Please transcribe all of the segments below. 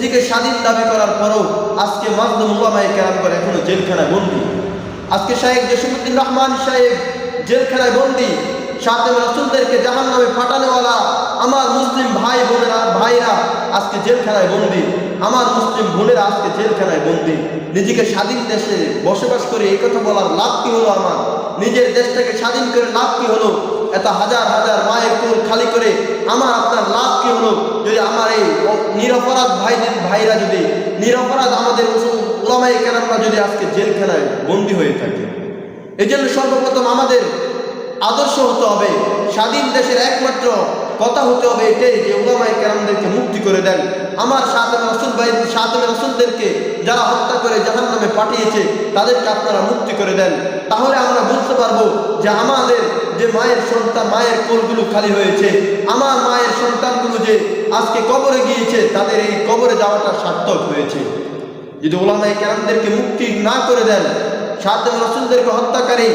নিজেকে স্বাধীন দাবি করার পরও আজকে মাজলুম ওলামায়ে কেরাম করে এখনও জেলখানায় বন্দী। আজকে শাহেক জসিমুদ্দিন রহমান সাহেব জেলখানায় বন্দী। সাথে রসুলদেরকে জাহান নামে ফাটানোওয়ালা আমার মুসলিম ভাই বোনেরা, ভাইরা আজকে জেলখানায় বন্দী। আমার মুসলিম বোনেরা আজকে জেলখানায় বন্দী। নিজেকে স্বাধীন দেশে বসবাস করে এই কথা বলার লাভ কি হলো আমার। নিজের দেশটাকে স্বাধীন করে লাভ কি হলো এত হাজার হাজার মায়ের কোল খালি করে আমার আপনার লাভ কি হলো? যদি আমার এই নিরপরাধ ভাইদের ভাইরা যদি নিরপরাধ আমাদের ওলামাই কেরামরা যদি আজকে জেল জেলখানায় বন্দী হয়ে থাকে, এই জন্য সর্বপ্রথম আমাদের আদর্শ হতে হবে, স্বাধীন দেশের একমাত্র কথা হতে হবে এটাই যে উলামাই কেরামদেরকে মুক্তি করে দেন। আমার সাতমে রসুল ভাই সাতমে রসুলদেরকে যারা হত্যা করে জাহান নামে পাঠিয়েছে, তাদেরকে আপনারা মুক্তি করে দেন। তাহলে আমরা বুঝতে পারব যে আমাদের যে মায়ের সন্তান, মায়ের কোলগুলো খালি হয়েছে, আমার মায়ের সন্তানগুলো যে আজকে কবরে গিয়েছে, তাদের এই কবরে যাওয়াটা সার্থক হয়েছে। যদি ওলামাই কেরামদেরকে মুক্তি না করে দেন সাতম রসুলদেরকে হত্যাকারী,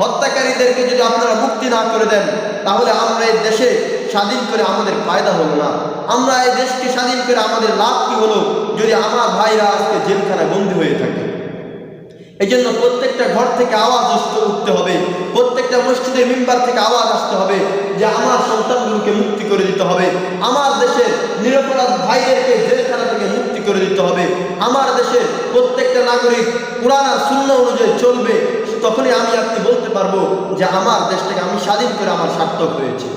হত্যাকারীদেরকে যদি আপনারা মুক্তি না করে দেন, তাহলে আমরা এই দেশে স্বাধীন করে আমাদের ফায়দা হলো না। আমরা এই দেশকে স্বাধীন করে আমাদের লাভ কি হলো, যদি আমার ভাইরা আজকে জেলখানায় বন্দী হয়ে থাকে। এই জন্য প্রত্যেকটা ঘর থেকে আওয়াজ উঠতে হবে মেম্বার থেকে আওয়াজ আসতে হবে যে আমার সন্তানগুলোকে মুক্তি করে দিতে হবে। আমার দেশের নিরপরাধ ভাইদেরকে জেলখানা থেকে মুক্তি করে দিতে হবে। আমার দেশের প্রত্যেকটা নাগরিক কোরআন শূন্য অনুযায়ী চলবে, তখনই আমি আপনি বলতে পারব যে আমার দেশটাকে আমি স্বাধীন করে আমার সার্থক হয়েছে।